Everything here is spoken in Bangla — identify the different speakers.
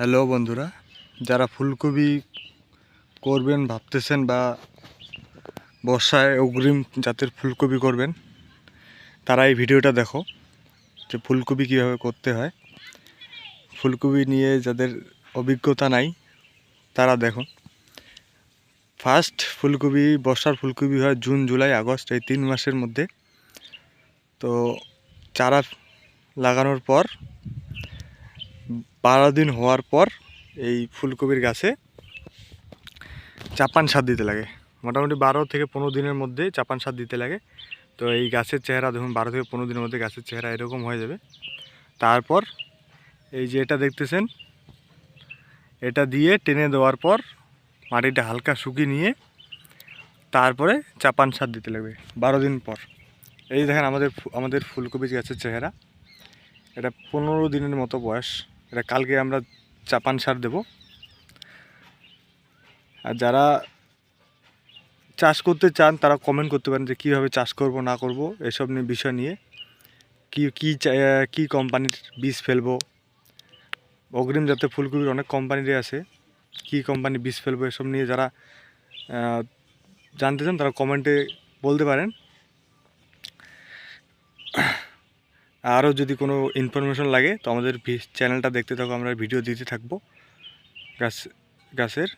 Speaker 1: হ্যালো বন্ধুরা, যারা ফুলকপি করবেন ভাবতেছেন বা বর্ষায় অগ্রিম জাতের ফুলকপি করবেন, তারা এই ভিডিওটা দেখো যে ফুলকপি কীভাবে করতে হয়। ফুলকপি নিয়ে যাদের অভিজ্ঞতা নাই, তারা দেখুন ফার্স্ট ফুলকপি, বর্ষার ফুলকপি হয় জুন, জুলাই, আগস্ট, এই তিন মাসের মধ্যে। তো চারা লাগানোর পর বারো দিন হওয়ার পর এই ফুলকপির গাছে চাপান সার দিতে লাগে। মোটামুটি বারো থেকে পনেরো দিনের মধ্যে চাপান সার দিতে লাগে। তো এই গাছের চেহারা দেখুন, বারো থেকে পনেরো দিনের মধ্যে গাছের চেহারা এরকম হয়ে যাবে। তারপর এই যে এটা দেখতেছেন, এটা দিয়ে টেনে দেওয়ার পর মাটিটা হালকা শুকিয়ে নিয়ে তারপরে চাপান সার দিতে লাগবে, বারো দিন পর। এই দেখেন আমাদের আমাদের ফুলকপি গাছের চেহারা। এটা পনেরো দিনের মতো বয়স। এটা কালকে আমরা চাপান সার দেব। আর যারা চাষ করতে চান, তারা কমেন্ট করতে পারেন যে কীভাবে চাষ করব, না করব, এসব নিয়ে বিষয় নিয়ে। কী কী কী কোম্পানির বীজ ফেলব? অগ্রিম যাতে ফুলকপির অনেক কোম্পানিরই আছে, কী কোম্পানি বীজ ফেলব, এসব নিয়ে যারা জানতে চান, তারা কমেন্টে বলতে পারেন। আরও যদি কোনো ইনফরমেশন লাগে, তো আমাদের চ্যানেলটা দেখতে থাকো, আমরা ভিডিও দিতে থাকব। গাছ গাছের